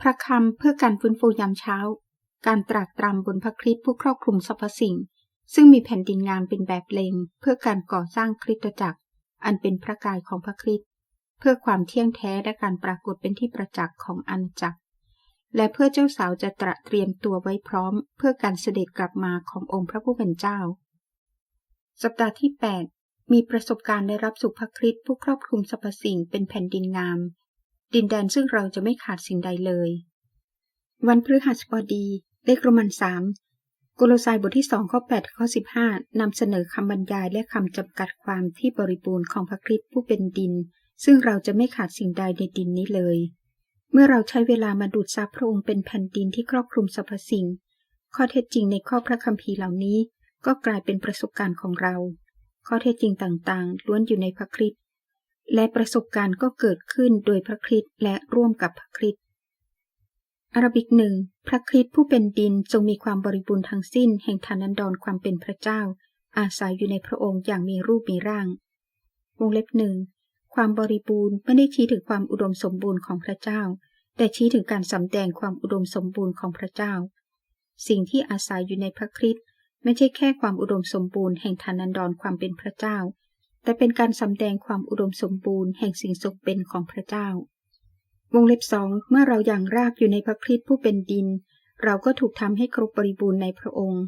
พระคำเพื่อการฟื้นฟูยามเช้า การตรากตรำบนพระคริสต์ผู้ครอบคลุมสรรพสิ่ง ซึ่งมีแผ่นดินงามเป็นแบบเลงเพื่อการก่อสร้างคริสตจักร อันเป็นพระกายของพระคริสต์เพื่อความเที่ยงแท้และการปรากฏเป็นที่ประจักษ์ของอาณาจักร และเพื่อเจ้าสาวจะตระเตรียมตัวไว้พร้อม เพื่อการเสด็จกลับมาขององค์พระผู้เป็นเจ้า สัปดาห์ที่ 8 มีประสบการณ์ได้รับสุภคริสต์ผู้ครอบคลุมสรรพสิ่งเป็นแผ่นดินงาม ดินแดนซึ่งเราจะไม่ขาดสิ่งใดเลย วันพฤหัสบดีเลขโรมันสามกโลไซบทที่สองข้อ8ข้อ15นำเสนอคำบรรยายและคำจำกัดความที่บริบูรณ์ของพระคริสต์ผู้เป็นดิน ซึ่งเราจะไม่ขาดสิ่งใดในดินนี้เลย เมื่อเราใช้เวลามาดูดซับพระองค์เป็นแผ่นดินที่ครอบคลุมสรรพสิ่ง ข้อเท็จจริงในข้อพระคัมภีร์เหล่านี้ก็กลายเป็นประสบการณ์ของเรา ข้อเท็จจริงต่างๆ ล้วนอยู่ในพระคริสต์ และประสบการณ์ก็เกิดขึ้นโดยพระคริสต์และร่วมกับพระคริสต์อารบิกหนึ่งพระคริสต์ผู้เป็นดินทรงมีความบริบูรณ์ทั้งสิ้นแห่งฐานันดรความเป็นพระเจ้า อาศัยอยู่ในพระองค์อย่างมีรูปมีร่าง วงเล็บหนึ่งความบริบูรณ์ไม่ได้ชี้ถึงความอุดมสมบูรณ์ของพระเจ้า แต่ชี้ถึงการสำแดงความอุดมสมบูรณ์ของพระเจ้า สิ่งที่อาศัยอยู่ในพระคริสต์ไม่ใช่แค่ความอุดมสมบูรณ์แห่งฐานันดรความเป็นพระเจ้า แต่เป็นการสำแดงความอุดมสมบูรณ์แห่งสิ่งทรงเป็นของพระเจ้า วงเล็บสองเมื่อเราอย่างรากอยู่ในพระคริสต์ผู้เป็นดิน เราก็ถูกทำให้ครบบริบูรณ์ในพระองค์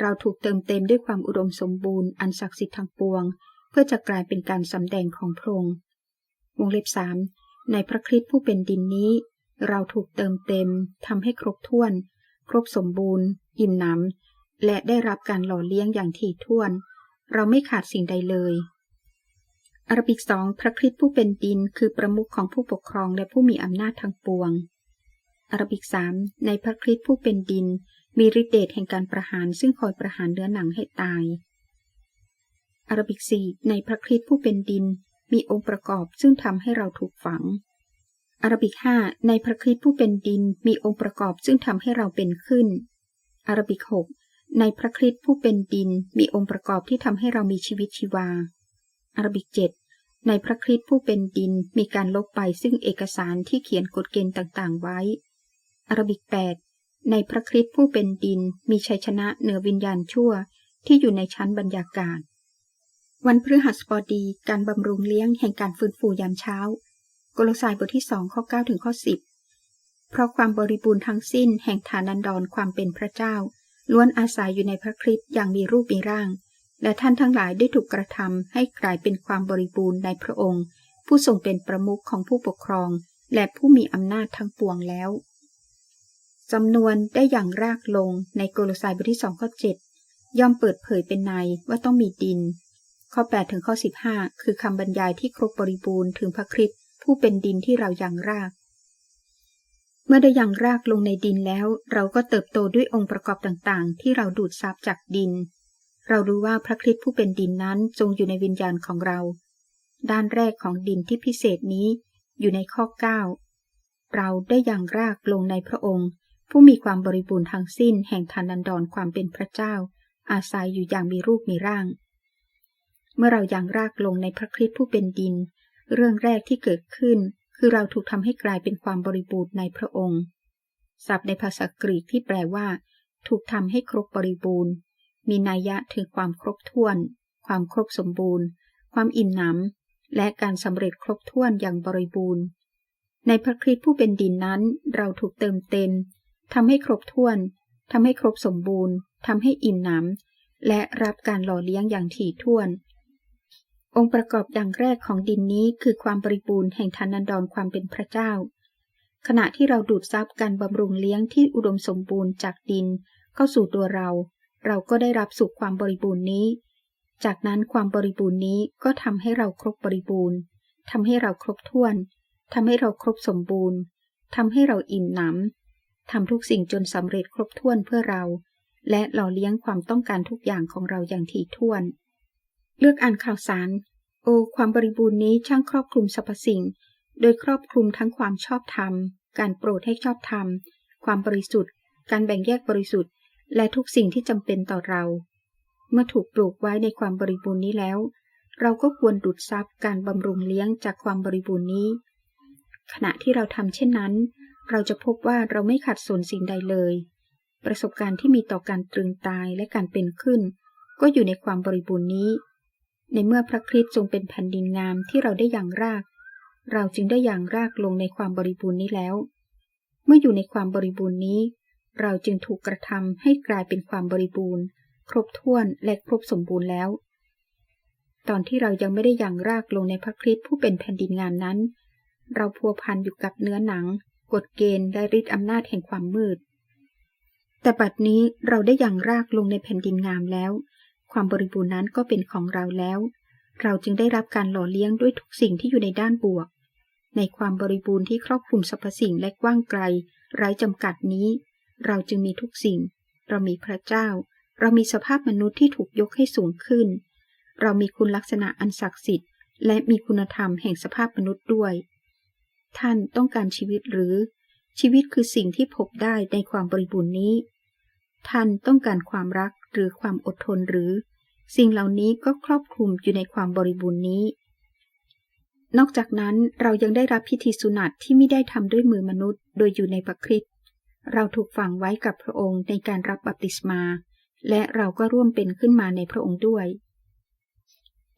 เราถูกเติมเต็มด้วยความอุดมสมบูรณ์อันศักดิ์สิทธิ์ทั้งปวง เพื่อจะกลายเป็นการสำแดงของพระองค์ วงเล็บสามในพระคริสต์ผู้เป็นดินนี้ เราถูกเติมเต็มทำให้ครบถ้วน ครบสมบูรณ์ อิ่มหนำและได้รับการหล่อเลี้ยงอย่างถี่ถ้วน เราไม่ขาดสิ่งใดเลย อารบิกสองพระคริสต์ผู้เป็นดินคือประมุขของผู้ปกครองและผู้มีอำนาจทั้งปวงอารบิกสามในพระคริสต์ผู้เป็นดิน มีฤทธิเดชแห่งการประหารซึ่งคอยประหารเนื้อหนังให้ตายอารบิกสี่ในพระคริสต์ผู้เป็นดิน มีองค์ประกอบซึ่งทำให้เราถูกฝังอารบิกห้าในพระคริสต์ผู้เป็นดิน มีองค์ประกอบซึ่งทำให้เราเป็นขึ้นอารบิกหกในพระคริสต์ผู้เป็นดิน มีองค์ประกอบที่ทำให้เรามีชีวิตชีวาอารบิกเจ็ด ในพระคริสต์ผู้เป็นดินมีการลบไปซึ่งเอกสารที่เขียนกฎเกณฑ์ต่างๆ ไว้อารบิก 8 ในพระคริสต์ผู้เป็นดินมีชัยชนะเหนือวิญญาณชั่วที่อยู่ในชั้นบรรยากาศ วันพฤหัสบดีการบำรุงเลี้ยงแห่งการฟื้นฟูยามเช้า โกโลสายบทที่สองข้อ9ถึงข้อ10 เพราะความบริบูรณ์ทั้งสิ้นแห่งฐานันดรความเป็นพระเจ้า ล้วนอาศัยอยู่ในพระคริสต์อย่างมีรูปมีร่าง และท่านทั้งหลายได้ถูกกระทำให้กลายเป็นความบริบูรณ์ในพระองค์ ผู้ทรงเป็นประมุขของผู้ปกครอง และผู้มีอำนาจทั้งปวงแล้วจำนวนได้อย่างรากลงในโกโลไซบทที่สองข้อเจ็ดย่อมเปิดเผยเป็นในว่าต้องมีดิน ข้อ 8 ถึงข้อ 15 คือคำบรรยายที่ครบบริบูรณ์ถึงพระคริสต์ผู้เป็นดินที่เรายังราก เมื่อได้ยังรากลงในดินแล้ว เราก็เติบโตด้วยองค์ประกอบต่างๆ ที่เราดูดซับจากดิน เรารู้ว่าพระคริสต์ผู้เป็นดินนั้นทรงอยู่ในวิญญาณของเรา ด้านแรกของดินที่พิเศษนี้อยู่ในข้อ 9 เราได้อย่างรากลงในพระองค์ ผู้มีความบริบูรณ์ทั้งสิ้นแห่งทานันดรความเป็นพระเจ้า อาศัยอยู่อย่างมีรูปมีร่าง เมื่อเราอย่างรากลงในพระคริสต์ผู้เป็นดิน เรื่องแรกที่เกิดขึ้น คือเราถูกทำให้กลายเป็นความบริบูรณ์ในพระองค์ศัพท์ในภาษากรีกที่แปลว่า ถูกทำให้ครบบริบูรณ์ มีนัยยะถึงความครบถ้วน ความครบสมบูรณ์ ความอิ่มหนำ และการสำเร็จครบถ้วนอย่างบริบูรณ์ ในพระคริสต์ผู้เป็นดินนั้น เราถูกเติมเต็มทำให้ครบถ้วนทำให้ครบสมบูรณ์ทำให้อิ่มหนำ และรับการหล่อเลี้ยงอย่างถี่ถ้วน องค์ประกอบอย่างแรกของดินนี้คือความบริบูรณ์แห่งทานันดรความเป็นพระเจ้า ขณะที่เราดูดซับการบำรุงเลี้ยงที่อุดมสมบูรณ์จากดินเข้าสู่ตัวเรา เราก็ได้รับสุขความบริบูรณ์นี้ จากนั้นความบริบูรณ์นี้ก็ทำให้เราครบบริบูรณ์ทำให้เราครบถ้วนทำให้เราครบสมบูรณ์ทำให้เราอิ่มหนำทำทุกสิ่งจนสำเร็จครบถ้วนเพื่อเรา และหล่อเลี้ยงความต้องการทุกอย่างของเราอย่างถี่ถ้วน เลือกอ่านข่าวสาร โอ ความบริบูรณ์นี้ช่างครอบคลุมสรรพสิ่ง โดยครอบคลุมทั้งความชอบธรรม การโปรดให้ชอบธรรม ความบริสุทธิ์ การแบ่งแยกบริสุทธิ์ และทุกสิ่งที่จำเป็นต่อเรา เมื่อถูกปลูกไว้ในความบริบูรณ์นี้แล้ว เราก็ควรดูดซับการบำรุงเลี้ยงจากความบริบูรณ์นี้ ขณะที่เราทำเช่นนั้น เราจะพบว่าเราไม่ขัดสนสิ่งใดเลย ประสบการณ์ที่มีต่อการตรึงตายและการเป็นขึ้น ก็อยู่ในความบริบูรณ์นี้ ในเมื่อพระคริสต์ทรงเป็นแผ่นดินงามที่เราได้อย่างราก เราจึงได้อย่างรากลงในความบริบูรณ์นี้แล้ว เมื่ออยู่ในความบริบูรณ์นี้ เราจึงถูกกระทำให้กลายเป็นความบริบูรณ์ ครบถ้วนและครบสมบูรณ์แล้ว ตอนที่เรายังไม่ได้อย่างรากลงในพระคริสต์ผู้เป็นแผ่นดินงามนั้น เราพัวพันอยู่กับเนื้อหนัง กฎเกณฑ์และฤทธิอำนาจแห่งความมืด แต่บัดนี้เราได้อย่างรากลงในแผ่นดินงามแล้ว ความบริบูรณ์นั้นก็เป็นของเราแล้ว เราจึงได้รับการหล่อเลี้ยงด้วยทุกสิ่งที่อยู่ในด้านบวก ในความบริบูรณ์ที่ครอบคลุมสรรพสิ่งและกว้างไกล ไร้จำกัดนี้ เราจึงมีทุกสิ่ง เรามีพระเจ้า เรามีสภาพมนุษย์ที่ถูกยกให้สูงขึ้น เรามีคุณลักษณะอันศักดิ์สิทธิ์ และมีคุณธรรมแห่งสภาพมนุษย์ด้วย ท่านต้องการชีวิตหรือ ชีวิตคือสิ่งที่พบได้ในความบริบูรณ์นี้ ท่านต้องการความรักหรือความอดทนหรือ สิ่งเหล่านี้ก็ครอบคลุมอยู่ในความบริบูรณ์นี้ นอกจากนั้นเรายังได้รับพิธีสุนัตที่ไม่ได้ทำด้วยมือมนุษย์ โดยอยู่ในพระคริสต เราถูกฝังไว้กับพระองค์ในการรับบัพติศมา และเราก็ร่วมเป็นขึ้นมาในพระองค์ด้วย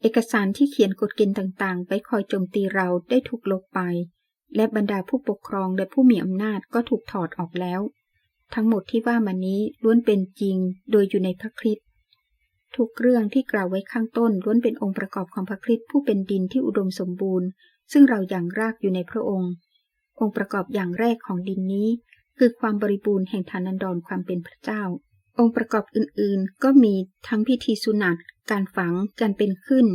เอกสารที่เขียนกฎเกณฑ์ต่างๆไว้คอยโจมตีเราได้ถูกลบไป และบรรดาผู้ปกครองและผู้มีอำนาจก็ถูกถอดออกแล้ว ทั้งหมดที่ว่ามานี้ล้วนเป็นจริงโดยอยู่ในพระคริสต์ทุกเรื่องที่กล่าวไว้ข้างต้นล้วนเป็นองค์ประกอบของพระคริสต์ผู้เป็นดินที่อุดมสมบูรณ์ ซึ่งเราอย่างรากอยู่ในพระองค์ องค์ประกอบอย่างแรกของดินนี้ คือความบริบูรณ์แห่งฐานันดรความเป็นพระเจ้า องค์ประกอบอื่นๆ ก็มีทั้งพิธีสุนัตการฝัง การเป็นขึ้น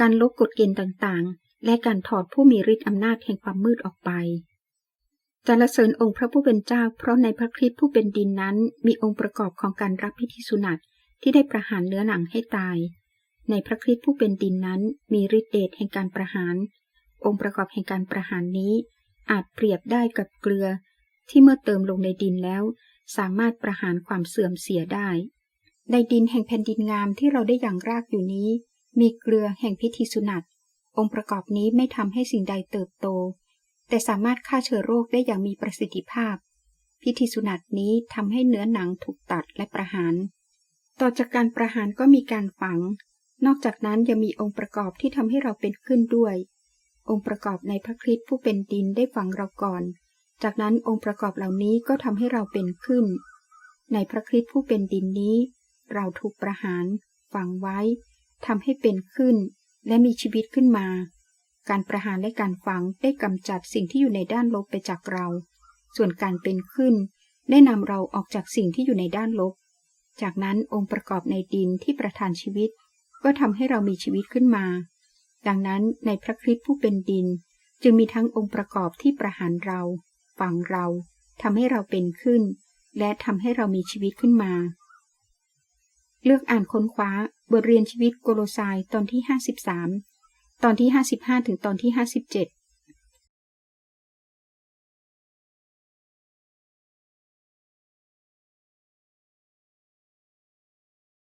การลบกฎเกณฑ์ต่างๆ และการถอดผู้มีฤทธิ์อำนาจแห่งความมืดออกไปสรรเสริญองค์พระผู้เป็นเจ้า เพราะในพระคริสต์ผู้เป็นดินนั้น มีองค์ประกอบของการรับพิธีสุนัตที่ได้ประหารเนื้อหนังให้ตาย ในพระคริสต์ผู้เป็นดินนั้นมีฤทธิเดชแห่งการประหาร องค์ประกอบแห่งการประหารนี้ อาจเปรียบได้กับเกลือ ที่เมื่อเติมลงในดินแล้ว สามารถประหารความเสื่อมเสียได้ ในดินแห่งแผ่นดินงามที่เราได้อย่างรากอยู่นี้ มีเกลือแห่งพิธีสุนัตองค์ประกอบนี้ไม่ทำให้สิ่งใดเติบโต แต่สามารถฆ่าเชื้อโรคได้อย่างมีประสิทธิภาพ พิธีสุนัตนี้ทำให้เนื้อหนังถูกตัดและประหาร ต่อจากการประหารก็มีการฝัง นอกจากนั้นยังมีองค์ประกอบที่ทำให้เราเป็นขึ้นด้วย องค์ประกอบในพระคริสต์ผู้เป็นดินได้ฝังเราก่อน จากนั้นองค์ประกอบเหล่านี้ก็ทำให้เราเป็นขึ้น ในพระคริสต์ผู้เป็นดินนี้ เราถูกประหาร ฝังไว้ทำให้เป็นขึ้น และมีชีวิตขึ้นมา การประหารและการฝังได้กำจัดสิ่งที่อยู่ในด้านลบไปจากเรา ส่วนการเป็นขึ้น ได้นำเราออกจากสิ่งที่อยู่ในด้านลบ จากนั้นองค์ประกอบในดินที่ประทานชีวิต ก็ทำให้เรามีชีวิตขึ้นมา ดังนั้นในพระคริสต์ผู้เป็นดิน จึงมีทั้งองค์ประกอบที่ประหารเรา ฝังเราทำให้เราเป็นขึ้น และทำให้เรามีชีวิตขึ้นมา เลือกอ่านค้นคว้าบทเรียนชีวิตโกโลไซตอนที่ 53 ตอนที่ 55 ถึงตอนที่ 57